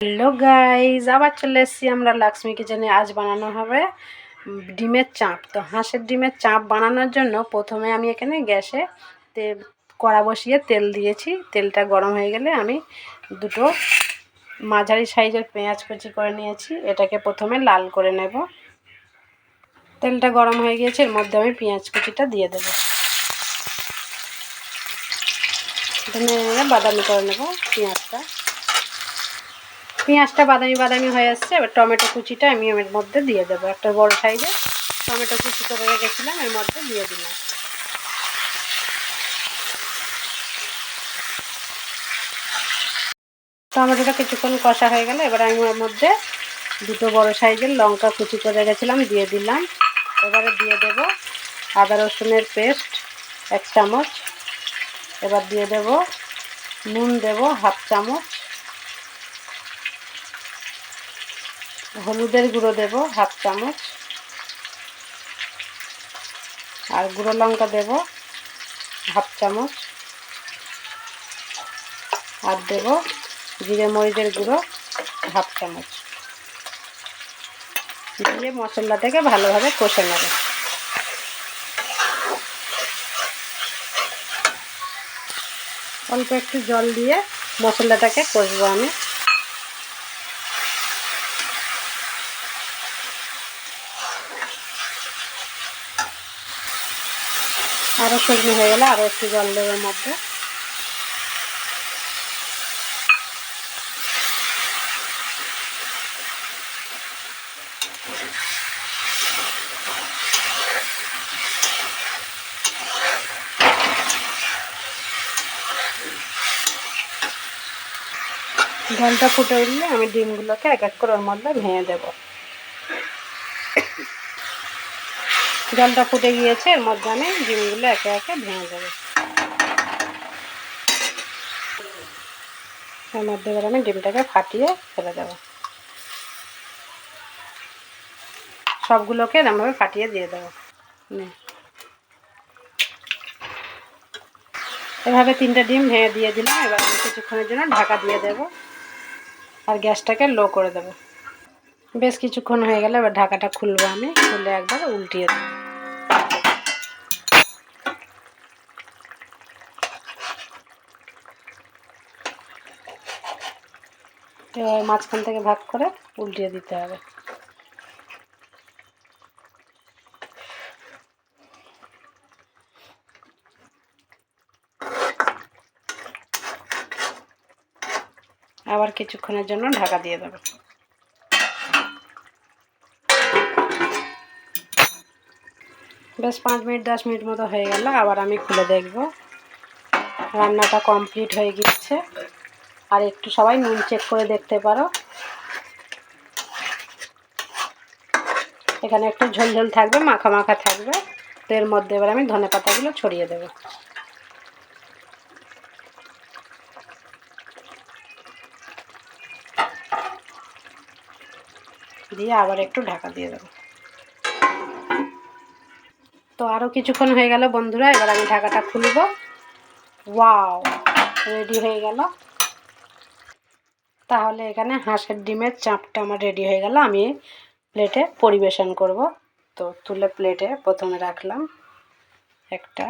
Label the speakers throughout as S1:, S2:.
S1: Hello guys আবার চলে এসেছি আমরা লাক্সমি কিচেনে। আজ বানানো হবে ডিমের চাপ। তো হাঁসের ডিমের চাপ বানানোর জন্য প্রথমে আমি এখানে গ্যাসে কড়া বসিয়ে তেল দিয়েছি। তেলটা গরম হয়ে গেলে আমি দুটো মাঝারি সাইজের পেঁয়াজ কুচি করে নিয়েছি। এটাকে প্রথমে লাল করে নেব। তেলটা গরম হয়ে গিয়েছে, এর মধ্যে আমি পেঁয়াজ কুচিটা দিয়ে দেবো। বাদামি করে নেব পেঁয়াজটা। পেঁয়াজটা বাদামি বাদামি হয়ে আসছে, এবার টমেটো কুচিটা আমি এর মধ্যে দিয়ে দেবো। একটা বড় সাইজে টমেটো কুচি করে রেখেছিলাম, এর মধ্যে দিয়ে দিলাম। টমেটোটা কিছুক্ষণ কষা হয়ে গেলে, এবার আমি ওর মধ্যে দুটো বড় সাইজের লঙ্কা কুচি করে রেখেছিলাম, দিয়ে দিলাম। এবারে দিয়ে দেব আদা রসুনের পেস্ট এক চামচ। এবার দিয়ে দেব, নুন দেব হাফ চামচ। হলুদের গুঁড়ো দেব, হাফ চামচ। আর গুঁড়ো লঙ্কা দেব, হাফ চামচ। আর দেব জিরে মরিচের গুঁড়ো, হাফ চামচ। দিয়ে মশলাটাকে ভালোভাবে কষে নেব। অল্প একটু জল দিয়ে মশলাটাকে কষবো আমি। আরও শুকনো হয়ে গেলে আরও একটু জল দেওয়ার মধ্যে। জলটা ফুটে উঠলে আমি ডিমগুলোকে এক এক করে ওর মধ্যে ভেঙে দেবো। জলটা ফুটে গিয়েছে, এর মধ্যে আমি ডিমগুলো একে একে ভেঙে দেবো। এর মধ্যে এবার আমি ডিমটাকে ফাটিয়ে ফেলে দেবো। সবগুলোকে এরমভাবে ফাটিয়ে দিয়ে দেবো। এভাবে তিনটে ডিম ভেঙে দিয়ে দিলাম, এবার আমি কিছুক্ষণের জন্য ঢাকা দিয়ে দেবো আর গ্যাসটাকে লো করে দেবো। বেশ কিছুক্ষণ হয়ে গেলে এবার ঢাকাটা খুলবো আমি, খুলে একবার উল্টিয়ে দেবো। এবার মাঝখান থেকে ভাগ করে উল্টিয়ে দিতে হবে। আবার কিছুক্ষণের জন্য ঢাকা দিয়ে দেবো। বেশ পাঁচ মিনিট, দশ মিনিট মতো হয়ে গেল। আবার আমি খুলে দেখব। রান্নাটা কমপ্লিট হয়ে গিয়েছে। আর একটু সবাই নুন চেক করে দেখতে পারো। এখানে একটু ঝোল ঝোল থাকবে, মাখা মাখা থাকবে। তো এর মধ্যে এবার আমি ধনে পাতাগুলো ছড়িয়ে দেবো। দিয়ে আবার একটু ঢাকা দিয়ে দেবো। তো আরও কিছুক্ষণ হয়ে গেল বন্ধুরা, এবার আমি ঢাকাটা খুলব। ওয়াও রেডি হয়ে গেল। তাহলে এখানে হাঁসের ডিমের চাপটা আমার রেডি হয়ে গেল। আমি প্লেটে পরিবেশন করব। তো তুলে প্লেটে প্রথমে রাখলাম একটা।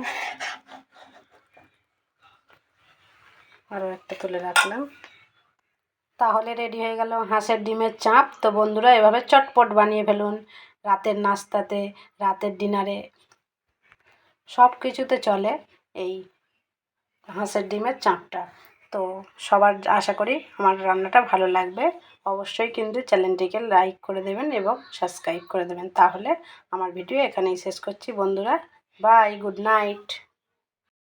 S1: আরও একটা তুলে রাখলাম। তাহলে রেডি হয়ে গেল হাঁসের ডিমের চাপ। তো বন্ধুরা, এভাবে চটপট বানিয়ে ফেলুন রাতের নাস্তাতে, রাতের ডিনারে। সব কিছুতে চলে এই হাঁসের ডিমের চাপটা। তো সবার আশা করি আমার রান্নাটা ভালো লাগবে। অবশ্যই কিন্তু চ্যানেলটিকে লাইক করে দেবেন এবং সাবস্ক্রাইব করে দেবেন। তাহলে আমার ভিডিও এখানেই শেষ করছি বন্ধুরা। Bye good night